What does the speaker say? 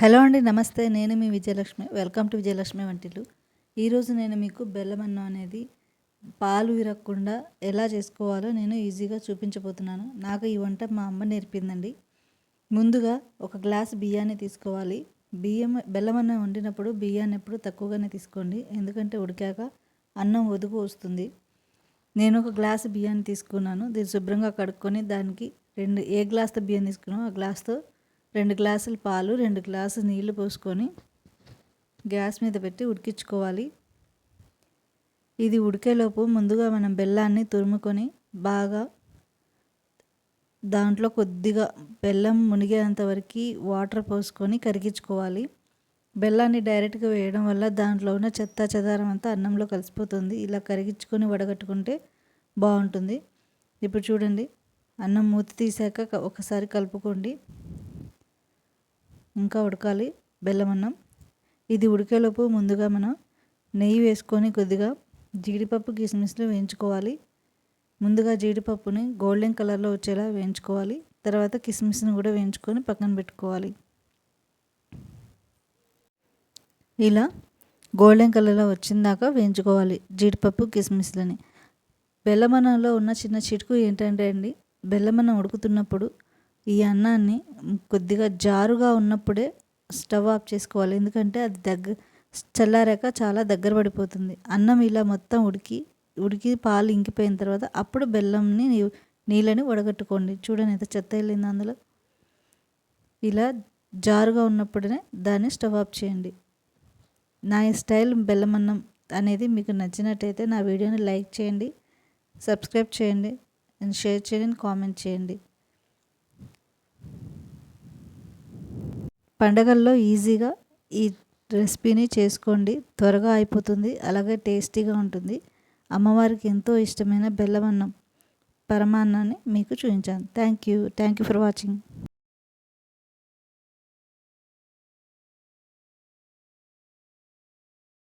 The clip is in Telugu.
హలో అండి నమస్తే. నేను మీ విజయలక్ష్మి వెల్కమ్ టు విజయలక్ష్మి వంటిలు ఈరోజు నేను మీకు బెల్లం అన్నం అనేది పాలు విరగకుండా ఎలా చేసుకోవాలో నేను ఈజీగా చూపించబోతున్నాను. నాకు ఈ వంట మా అమ్మ నేర్పిందండి. ముందుగా ఒక గ్లాస్ బియ్యాన్ని తీసుకోవాలి. బియ్యం బెల్లం అన్నం వండినప్పుడు బియ్యాన్ని ఎప్పుడు తక్కువగానే తీసుకోండి. ఎందుకంటే ఉడికాక అన్నం ఒదుగు వస్తుంది. నేను ఒక గ్లాస్ బియ్యాన్ని తీసుకున్నాను. దీన్ని శుభ్రంగా కడుక్కొని దానికి రెండు ఏ గ్లాస్తో బియ్యం తీసుకున్నామో ఆ గ్లాస్తో రెండు గ్లాసులు పాలు రెండు గ్లాసులు నీళ్ళు పోసుకొని గ్యాస్ మీద పెట్టి ఉడికించుకోవాలి. ఇది ఉడికేలోపు ముందుగా మనం బెల్లాన్ని తురుముకొని బాగా దాంట్లో కొద్దిగా బెల్లం మునిగేంత వరకు వాటర్ పోసుకొని కరిగించుకోవాలి. బెల్లాన్ని డైరెక్ట్గా వేయడం వల్ల దాంట్లో ఉన్న చెత్త చెదారం అంతా అన్నంలో కలిసిపోతుంది. ఇలా కరిగించుకొని వడగట్టుకుంటే బాగుంటుంది. ఇప్పుడు చూడండి అన్నం మూతి తీసాక ఒకసారి కలుపుకోండి. ఇంకా ఉడకాలి. బెల్లం అన్నం ఇది ఉడికేలోపు ముందుగా మనం నెయ్యి వేసుకొని కొద్దిగా జీడిపప్పు కిస్మిస్లు వేయించుకోవాలి. ముందుగా జీడిపప్పుని గోల్డెన్ కలర్లో వచ్చేలా వేయించుకోవాలి. తర్వాత కిస్మిస్ని కూడా వేయించుకొని పక్కన పెట్టుకోవాలి. ఇలా గోల్డెన్ కలర్లో వచ్చిందాక వేయించుకోవాలి జీడిపప్పు కిస్మిస్లని. బెల్లమన్నంలో ఉన్న చిన్న చిటుకు ఏంటంటే అండి బెల్లమన్నం ఉడుకుతున్నప్పుడు ఈ అన్నాన్ని కొద్దిగా జారుగా ఉన్నప్పుడే స్టవ్ ఆఫ్ చేసుకోవాలి. ఎందుకంటే అది దగ్గర చల్లారాక చాలా దగ్గర పడిపోతుంది. అన్నం ఇలా మొత్తం ఉడికి ఉడికి పాలు ఇంకిపోయిన తర్వాత అప్పుడు బెల్లంని నీళ్ళని వడగట్టుకోండి. చూడండి ఎంత చెత్త వెళ్ళింది అందులో. ఇలా జారుగా ఉన్నప్పుడే దాన్ని స్టవ్ ఆఫ్ చేయండి. నా స్టైల్ బెల్లం అన్నం అనేది మీకు నచ్చినట్టయితే నా వీడియోని లైక్ చేయండి సబ్స్క్రైబ్ చేయండి అండ్ షేర్ చేయండి కామెంట్ చేయండి. పండగల్లో ఈజీగా ఈ రెసిపీని చేసుకోండి. త్వరగా అయిపోతుంది. అలాగే టేస్టీగా ఉంటుంది. అమ్మవారికి ఎంతో ఇష్టమైన బెల్లమన్నం పరమాన్నాన్ని మీకు చూపించాను. Thank you. Thank you for watching.